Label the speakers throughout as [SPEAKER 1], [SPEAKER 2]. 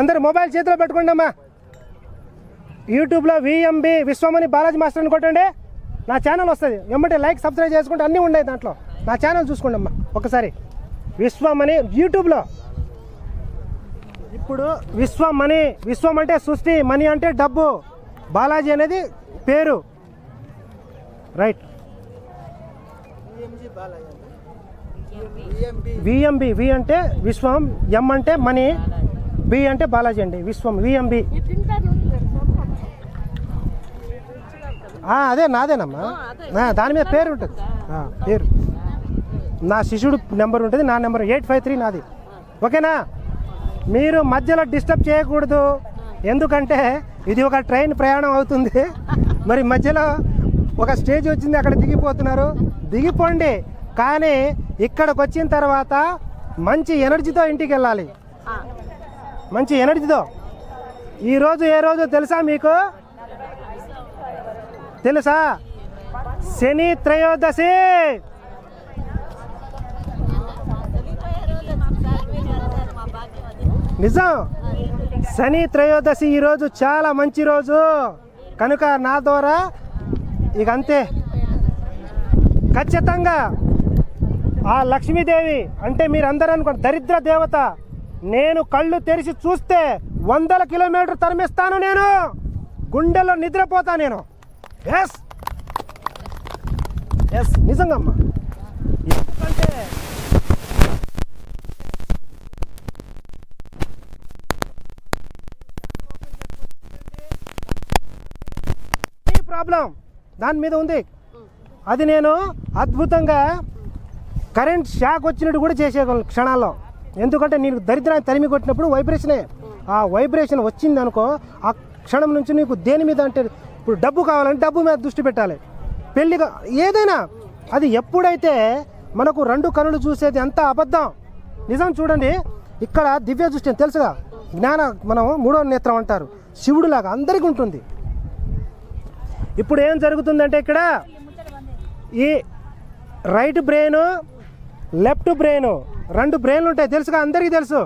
[SPEAKER 1] అందరు మొబైల్ చేతిలో పెట్టుకోండి అమ్మా యూట్యూబ్లో విఎంబి విశ్వమని బాలాజీ మాస్టర్ అని కొట్టండి. నా ఛానల్ వస్తుంది. వెంబటి లైక్ సబ్స్క్రైబ్ చేసుకుంటే అన్నీ ఉన్నాయి దాంట్లో. నా ఛానల్ చూసుకోండి అమ్మా ఒకసారి. విశ్వమని యూట్యూబ్లో. ఇప్పుడు విశ్వం మనీ విశ్వం అంటే సృష్టి మనీ అంటే డబ్బు. బాలాజీ అనేది పేరు. రైట్. విఎంబి వి అంటే విశ్వం ఎం అంటే మనీ బి అంటే బాలాజీ అండి విశ్వం విఎంబి. అదే నాదేనమ్మా. దాని మీద పేరు ఉంటుంది. పేరు. నా శిష్యుడు నెంబర్ ఉంటుంది నా నెంబర్ ఎయిట్ ఫైవ్ త్రీ నాది. ఓకేనా? మీరు మధ్యలో డిస్టర్బ్ చేయకూడదు. ఎందుకంటే ఇది ఒక ట్రైన్ ప్రయాణం అవుతుంది. మరి మధ్యలో ఒక స్టేజ్ వచ్చింది అక్కడ దిగిపోతున్నారు. దిగిపోండి. కానీ ఇక్కడికి వచ్చిన తర్వాత మంచి ఎనర్జీతో ఇంటికి వెళ్ళాలి. మంచి ఎనర్జీతో. ఈరోజు ఏ రోజు తెలుసా మీకు? తెలుసా? శని త్రయోదశి. నిజం. శని త్రయోదశి ఈరోజు చాలా మంచి రోజు. కనుక నా ద్వారా ఇక అంతే. ఖచ్చితంగా ఆ లక్ష్మీదేవి అంటే మీరు అందరూ అనుకోండి దరిద్ర దేవత. నేను కళ్ళు తెరిచి చూస్తే వందల కిలోమీటర్ తరిమిస్తాను నేను. గుండెలో నిద్రపోతా నేను. ఎస్ ఎస్ నిజంగా అమ్మా ఎందుకంటే ఈ ప్రాబ్లం దాని మీద ఉంది. అది నేను అద్భుతంగా కరెంట్ షాక్ వచ్చినట్టు కూడా చేసేయగలను క్షణాల్లో. ఎందుకంటే నీకు దరిద్రాన్ని తరిమి కొట్టినప్పుడు వైబ్రేషనే. ఆ వైబ్రేషన్ వచ్చింది అనుకో ఆ క్షణం నుంచి నీకు దేని మీద అంటే ఇప్పుడు డబ్బు కావాలంటే డబ్బు మీద దృష్టి పెట్టాలి. పెళ్ళి ఏదైనా అది ఎప్పుడైతే మనకు రెండు కనులు చూసేది ఎంత అబద్ధం. నిజం చూడండి ఇక్కడ దివ్య దృష్టి అని తెలుసుగా? జ్ఞాన మనం మూడో నేత్రం అంటారు. శివుడులాగా అందరికీ ఉంటుంది. ఇప్పుడు ఏం జరుగుతుందంటే ఇక్కడ ఈ రైట్ బ్రెయిన్ లెఫ్ట్ బ్రెయిన్ రెండు బ్రెయిన్లు ఉంటాయి తెలుసుగా? అందరికీ తెలుసు.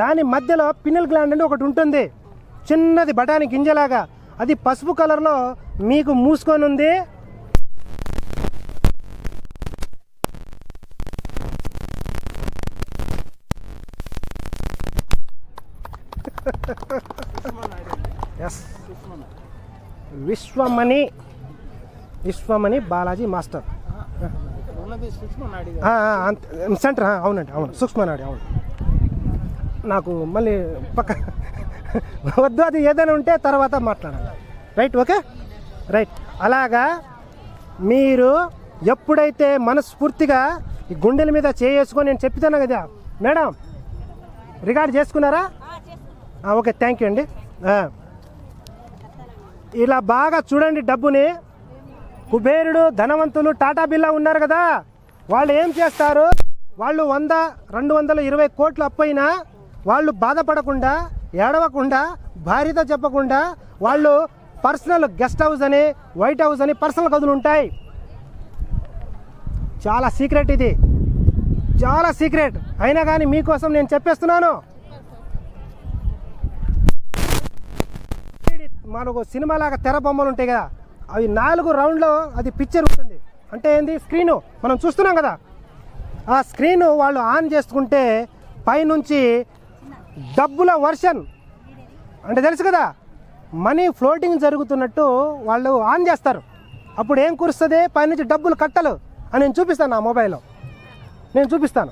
[SPEAKER 1] దాని మధ్యలో పిన్నల్ గ్లాండ్ అని ఒకటి ఉంటుంది. చిన్నది బఠానీ గింజలాగా. అది పసుపు కలర్లో మీకు మూసుకొని ఉంది. S Vishwamani Vishwamani Balaji master. Center అవునండి అవును సూక్ష్మనాడి అవును. నాకు మళ్ళీ పక్క వద్దు అది ఏదైనా ఉంటే తర్వాత మాట్లాడాలి. Right okay? రైట్. అలాగా మీరు ఎప్పుడైతే మనస్ఫూర్తిగా ఈ గుండెల మీద చేసుకొని నేను చెప్తాను కదా మేడం రికార్డ్ చేసుకున్నారా? ఆ, ఓకే థ్యాంక్ యూ అండి. ఇలా బాగా చూడండి డబ్బుని. కుబేరుడు ధనవంతులు టాటా బిల్లా ఉన్నారు కదా? వాళ్ళు ఏం చేస్తారు? వాళ్ళు వంద రెండు వందల ఇరవై కోట్లు అప్పైనా వాళ్ళు బాధపడకుండా ఏడవకుండా భార్యతో చెప్పకుండా వాళ్ళు పర్సనల్ గెస్ట్ హౌస్ అని వైట్ హౌస్ అని పర్సనల్ గదులు ఉంటాయి. చాలా సీక్రెట్ ఇది. చాలా సీక్రెట్. అయినా కానీ మీకోసం నేను చెప్పేస్తున్నాను. మనకు సినిమా లాగా తెర బొమ్మలు ఉంటాయి కదా? అవి నాలుగు రౌండ్లో అది పిక్చర్ ఉంటుంది. అంటే ఏంది? స్క్రీను. మనం చూస్తున్నాం కదా. ఆ స్క్రీన్ వాళ్ళు ఆన్ చేసుకుంటే పైనుంచి డబ్బుల వర్షన్. అంటే తెలుసు కదా? మనీ ఫ్లోటింగ్ జరుగుతున్నట్టు వాళ్ళు ఆన్ చేస్తారు. అప్పుడు ఏం కురుస్తుంది? పైనుంచి డబ్బులు కట్టలు అని నేను చూపిస్తాను నా మొబైల్లో. నేను చూపిస్తాను.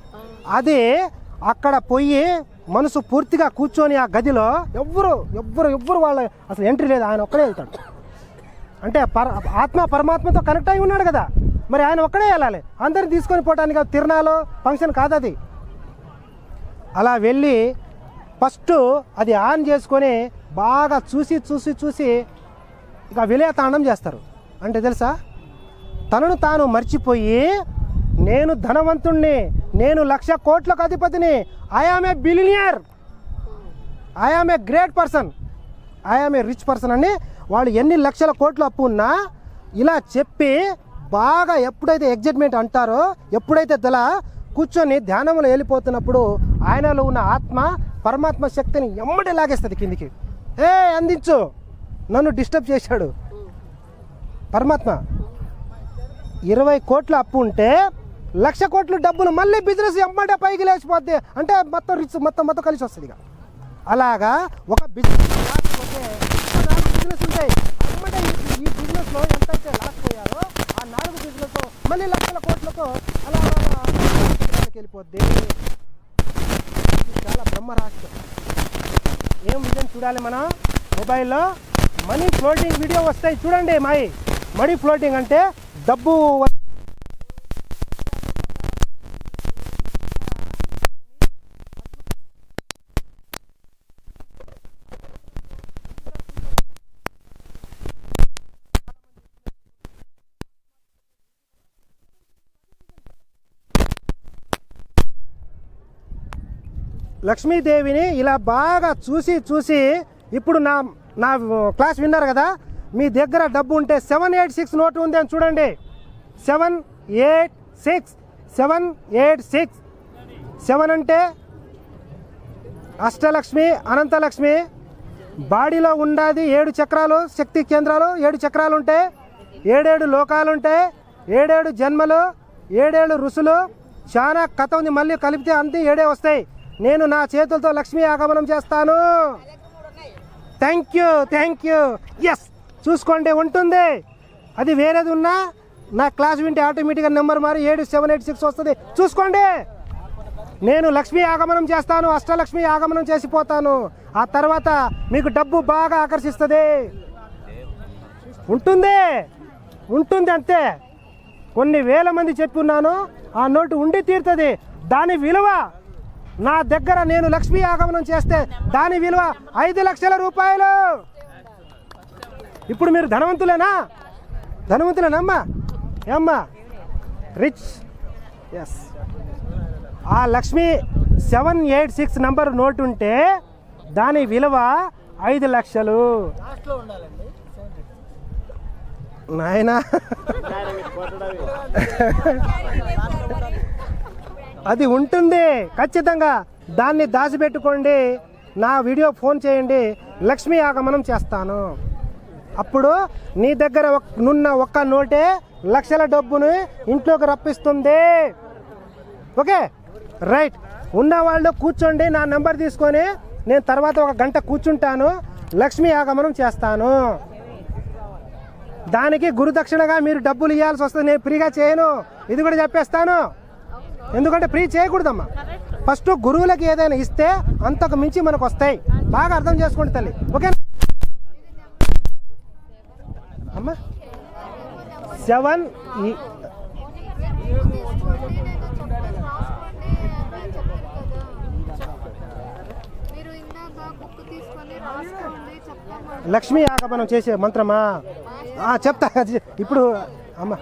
[SPEAKER 1] అది అక్కడ పోయి మనసు పూర్తిగా కూర్చొని ఆ గదిలో ఎవ్వరు ఎవ్వరు ఎవ్వరు వాళ్ళ అసలు ఎంట్రీ లేదు. ఆయన ఒక్కడే వెళ్తాడు. అంటే పర ఆత్మ పరమాత్మతో కనెక్ట్ అయి ఉన్నాడు కదా. మరి ఆయన ఒక్కడే వెళ్ళాలి. అందరిని తీసుకొని పోవటానికి తిరునాలో ఫంక్షన్ కాదు అది. అలా వెళ్ళి ఫస్ట్ అది ఆన్ చేసుకొని బాగా చూసి చూసి చూసి ఇక విలయతాండం చేస్తారు. అంటే తెలుసా? తనను తాను మర్చిపోయి నేను ధనవంతుణ్ణి నేను లక్ష కోట్లకు అధిపతిని I am a billionaire I am a great person I am a rich person అని వాళ్ళు ఎన్ని లక్షల కోట్లు అప్పు ఉన్నా ఇలా చెప్పి బాగా ఎప్పుడైతే ఎగ్జైట్మెంట్ అంటారో ఎప్పుడైతే తల కూర్చొని ధ్యానంలో వెళ్ళిపోతున్నప్పుడు ఆయనలో ఉన్న ఆత్మ పరమాత్మ శక్తిని ఎమ్మటి లాగేస్తుంది కిందికి. ఏ అందించు. నన్ను డిస్టర్బ్ చేశాడు. పరమాత్మ ఇరవై కోట్ల అప్పు ఉంటే లక్ష కోట్ల డబ్బులు మళ్ళీ బిజినెస్ ఎమ్మటే పైకి లేచిపోద్ది. అంటే మొత్తం రిచ్ మొత్తం మొత్తం కలిసి వస్తుంది ఇక. అలాగా ఒక బిజినెస్ బిజినెస్ ఉంటాయి ఎమ్మటే ఈ- బిజినెస్లో ఎంత అయితే లాస్ పోయారో ఆ నాలుగు బిజినెస్ మళ్ళీ లక్షల కోట్లతో అలా వెళ్ళిపోద్ది. చాలా బ్రహ్మరాష్ట్రం. ఏం విజయం చూడాలి మనం? మొబైల్లో మనీ ఫ్లోటింగ్ వీడియో వస్తాయి. చూడండి మాయి. మనీ ఫ్లోటింగ్ అంటే డబ్బు లక్ష్మీదేవిని ఇలా బాగా చూసి చూసి ఇప్పుడు నా నా క్లాస్ విన్నారు కదా? మీ దగ్గర డబ్బు ఉంటే సెవెన్ ఎయిట్ సిక్స్ నోటు ఉంది అని చూడండి. Seven eight six seven eight six. Seven అంటే అష్టలక్ష్మి అనంతలక్ష్మి. బాడీలో ఉండాది ఏడు చక్రాలు శక్తి కేంద్రాలు ఏడు చక్రాలు ఉంటాయి ఏడేడు లోకాలు ఉంటాయి ఏడేడు జన్మలు ఏడేడు ఋషులు. చాలా కథ ఉంది మళ్ళీ కలిపితే అంతే ఏడే వస్తాయి. నేను నా చేతులతో లక్ష్మీ ఆగమనం చేస్తాను. Thank you thank you yes చూసుకోండి ఉంటుంది. అది వేరేది ఉన్నా నా క్లాస్ వింటే ఆటోమేటిక్గా నెంబర్ మారి ఏడు సెవెన్ ఎయిట్ సిక్స్ వస్తుంది. చూసుకోండి. నేను లక్ష్మీ ఆగమనం చేస్తాను అష్టలక్ష్మి ఆగమనం చేసిపోతాను ఆ తర్వాత మీకు డబ్బు బాగా ఆకర్షిస్తుంది. ఉంటుంది ఉంటుంది అంతే. కొన్ని వేల మంది చెప్పున్నాను ఆ నోటు ఉండి తీరుతుంది. దాని విలువ నా దగ్గర నేను లక్ష్మీ ఆగమనం చేస్తే దాని విలువ ఐదు లక్షల రూపాయలు. ఇప్పుడు మీరు ధనవంతులేనా? ధనవంతులేనమ్మా? ఏమ్మా? రిచ్. ఎస్ ఆ Lakshmi seven eight six number note ఉంటే దాని విలువ ఐదు లక్షలు. నాయనా. అది ఉంటుంది. ఖచ్చితంగా దాన్ని దాచిపెట్టుకోండి. నా వీడియో ఫోన్ చేయండి. లక్ష్మీ ఆగమనం చేస్తాను. అప్పుడు నీ దగ్గర ఒక్- నున్న ఒక్క నోటే లక్షల డబ్బుని ఇంట్లోకి రప్పిస్తుంది. ఓకే? రైట్. ఉన్న వాళ్ళు కూర్చోండి. నా నెంబర్ తీసుకొని నేను తర్వాత ఒక గంట కూర్చుంటాను. లక్ష్మీ ఆగమనం చేస్తాను. దానికి గురుదక్షిణగా మీరు డబ్బులు ఇవ్వాల్సి వస్తుంది నేను ఫ్రీగా చేయను. ఇది కూడా చెప్పేస్తాను. ఎందుకంటే ఫ్రీ చేయకూడదమ్మా. ఫస్ట్ గురువులకి ఏదైనా ఇస్తే అంతకు మించి మనకు వస్తాయి బాగా అర్థం చేసుకోండి తల్లి. ఓకే అమ్మా? సెవెన్ లక్ష్మీ ఆగమనం చేసే మంత్రమా? ఆ, చెప్తా. ఇప్పుడు అమ్మ.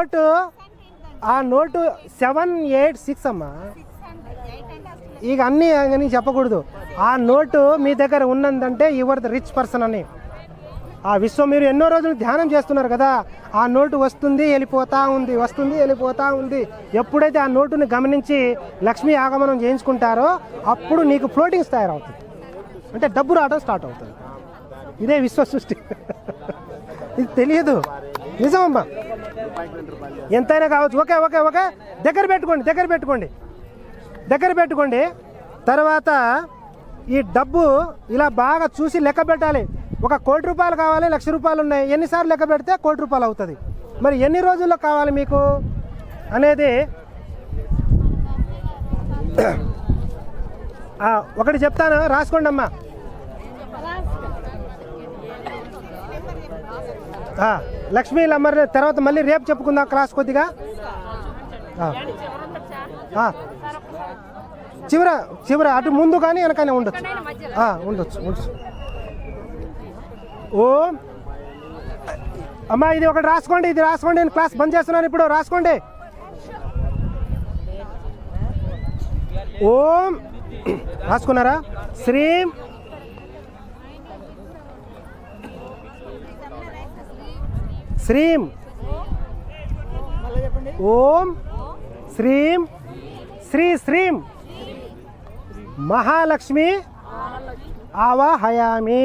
[SPEAKER 1] నోటు ఆ నోటు సెవెన్ ఎయిట్ సిక్స్ అమ్మా. ఇక అన్నీ అని చెప్పకూడదు. ఆ నోటు మీ దగ్గర ఉన్నదంటే యువర్ ద రిచ్ పర్సన్ అని. ఆ విశ్వం మీరు ఎన్నో రోజులు ధ్యానం చేస్తున్నారు కదా ఆ నోటు వస్తుంది వెళ్ళిపోతా ఉంది వస్తుంది వెళ్ళిపోతా ఉంది. ఎప్పుడైతే ఆ నోటుని గమనించి లక్ష్మీ ఆగమనం చేయించుకుంటారో అప్పుడు నీకు ఫ్లోటింగ్స్ తయారవుతుంది అంటే డబ్బు రావడం స్టార్ట్ అవుతుంది. ఇదే విశ్వ సృష్టి. ఇది తెలియదు. నిజమమ్మా. ఎంతైనా కావచ్చు. Okay okay okay. దగ్గర పెట్టుకోండి దగ్గర పెట్టుకోండి. దగ్గర పెట్టుకోండి. తర్వాత ఈ డబ్బు ఇలా బాగా చూసి లెక్క పెట్టాలి. ఒక కోటి రూపాయలు కావాలి లక్ష రూపాయలు ఉన్నాయి. ఎన్నిసార్లు లెక్క పెడితే కోటి రూపాయలు అవుతుంది. మరి ఎన్ని రోజుల్లో కావాలి మీకు? అనేది ఒకటి చెప్తాను. రాసుకోండి అమ్మా ఆ, లక్ష్మీ లమ్మర్ తర్వాత మళ్ళీ రేపు చెప్పుకుందాం క్లాస్ కొద్దిగా. చివర చివర అటు ముందు కానీ వెనకనే ఉండొచ్చు. ఉండొచ్చు ఉండొచ్చు. ఓ. అమ్మా ఇది ఒకటి రాసుకోండి ఇది రాసుకోండి నేను క్లాస్ బంద్ చేస్తున్నాను ఇప్పుడు రాసుకోండి. ఓం. రాసుకున్నారా? శ్రీం. శ్రీం. ఓం శ్రీం శ్రీ శ్రీం. మహాలక్ష్మి ఆవాహయామి.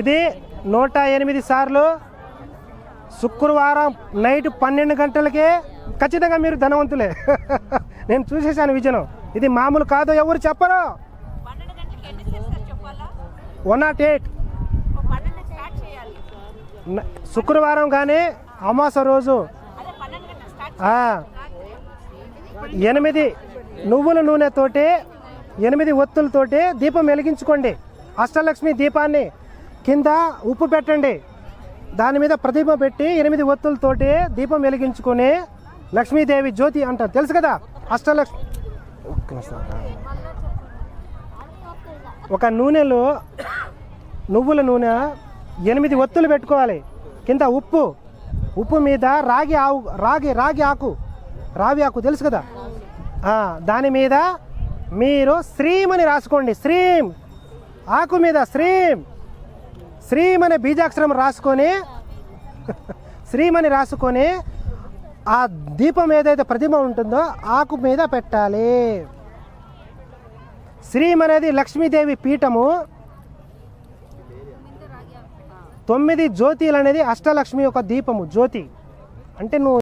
[SPEAKER 1] ఇది నూట ఎనిమిది సార్లు శుక్రవారం నైట్ పన్నెండు గంటలకే ఖచ్చితంగా మీరు ధనవంతులే. నేను చూసేసాను విజయం ఇది మామూలు కాదు ఎవరు చెప్పరు
[SPEAKER 2] పన్నెండు గంటలకి ఎన్ని చేస్తారు చెప్పాలా
[SPEAKER 1] వన్ నాట్ ఎయిట్. శుక్రవారం కానీ అమాస రోజు. ఎనిమిది నువ్వుల నూనెతోటి ఎనిమిది ఒత్తులతోటి దీపం వెలిగించుకోండి. అష్టలక్ష్మి దీపాన్ని కింద ఉప్పు పెట్టండి. దాని మీద ప్రదీపం పెట్టి ఎనిమిది ఒత్తులతోటి దీపం వెలిగించుకొని లక్ష్మీదేవి జ్యోతి అంటారు. తెలుసు కదా? అష్టలక్ష్మి ఒక నూనెలో నువ్వుల నూనె ఎనిమిది ఒత్తులు పెట్టుకోవాలి. కింద ఉప్పు. ఉప్పు మీద రాగి ఆవు రాగి రాగి ఆకు. రావి ఆకు తెలుసు కదా? దాని మీద మీరు శ్రీం అని రాసుకోండి. శ్రీం ఆకు మీద శ్రీం శ్రీం అనే బీజాక్షరం రాసుకొని శ్రీం అని రాసుకొని ఆ దీపం ఏదైతే ప్రతిమ ఉంటుందో ఆకు మీద పెట్టాలి. శ్రీం అనేది లక్ష్మీదేవి పీఠము. తొమ్మిది జ్యోతిలు అనేది అష్టలక్ష్మి యొక్క దీపము జ్యోతి. అంటే నువ్వు